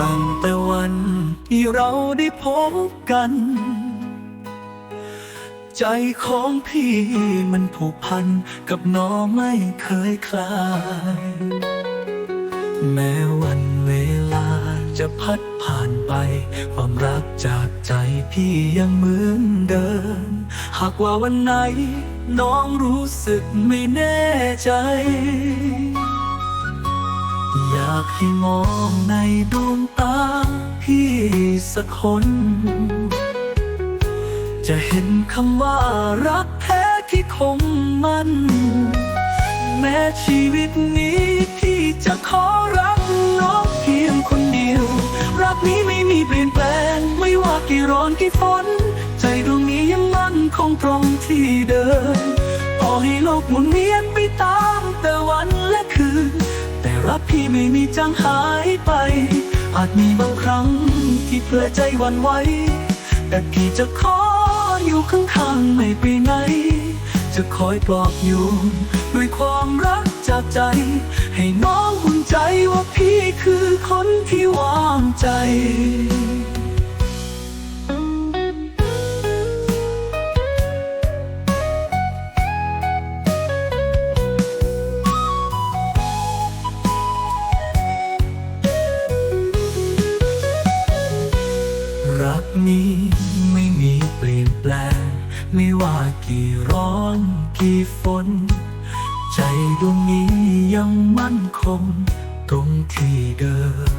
ตั้งแต่วันที่เราได้พบกัน ใจของพี่มันผูกพันกับน้องไม่เคยคลาย แม้วันเวลาจะพัดผ่านไป ความรักจากใจพี่ยังเหมือนเดิม หากว่าวันไหน น้องรู้สึกไม่แน่ใจากให้มองในดวงตาพี่สักคน จะเห็นคำว่ารักแท้ที่คงมัน แม้ชีวิตนี้พี่จะขอรักน้องเพียงคนเดียว รักนี้ไม่มีเปลี่ยนแปลง ไม่ว่ากี่ร้อนกี่ฝน ใจดวงนี้ยังมั่นคงตรงที่เดิมต่อให้โลกหมุนเวียน รักพี่ไม่มีจางหายไป อาจมีบางครั้งที่เพื่อใจวันไหวแต่พี่จะขออยู่ข้างๆไม่ไปไหน จะคอยปลอบอยู่ ด้วยความรักจากใจ ให้น้องหุ่นใจว่าพี่คือคนที่วางใจ ไม่มีเปลี่ยนแปลง ไม่ว่ากี่ร้อนกี่ฝน ใจดวงนี้ยังมั่นคงตรงที่เดิม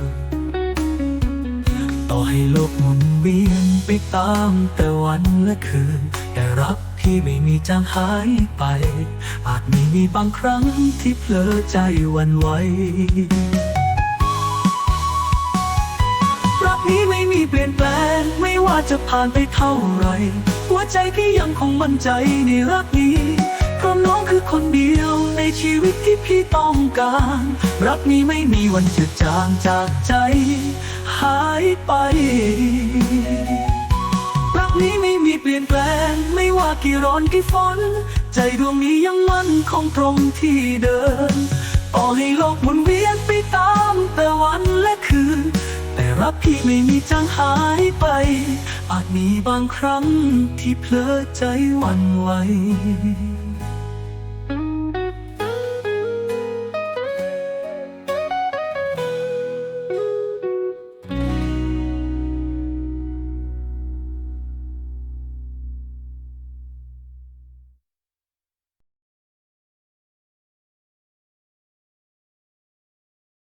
ต่อให้โลกหมุนเวียนไปตามแต่วันและคืน แต่รักที่ไม่มีจางหายไป อาจมีมีบางครั้งที่เผลอใจวันไหว จะผ่านไปเท่าไหรหัวใจพี่ยังคงมั่นใจในรักนี้ เพราะน้องคือคนเดียวในชีวิตที่พี่ต้องการ รักนี้ไม่มีวันจะจางจากใจ หายไป รักนี้ไม่มีเปลี่ยนแปลง ไม่ว่ากี่ร้อนกี่ฝน ใจดวงนี้ยังมั่นคงตรงที่เดิมต่อให้โลกหมุนเวียนไปตามแต่วันและคืน แต่รักพี่ไม่มีจางหายไป อาจมีบางครั้งที่เพลอใจวันไหว